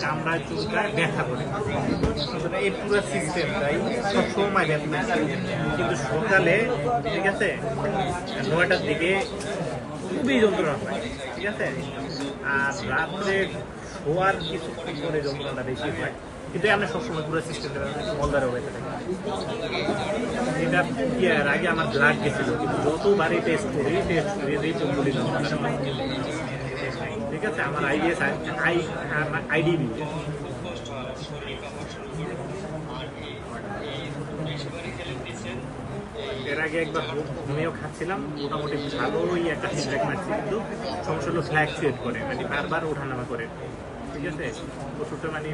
কামড়ায় চুলকায় ব্যথা করে এই পুরো সিস্টেমটাই সবসময় ব্যথা কিন্তু সকালে ঠিক আছে নয়টার দিকে খুবই যন্ত্রণা হয় ঠিক আছে আর রাত্রে শোয়ার কিছু পরে যন্ত্রণাটা বেশি হয়। কিন্তু আমরা সবসময় পুরো সিস্টেম মলদারে হয়ে থাকি। এটা আর আগে আমার ব্লাড গেছিল। কিন্তু যতবারই টেস্ট করি টেস্ট করি করি যন্ত্রণা ঠিক আছে? আমার আইডিএস আই আইডিবি এর আগে একবার আমিও খাচ্ছিলাম। মোটামুটি ভালোই একটা ফিডব্যাক পাচ্ছি, কিন্তু সমস্যা হলো ফ্ল্যাকচুয়েট করে মানে বারবার ওঠানামা করে। ঠিক আছে? ওষুধটা মানে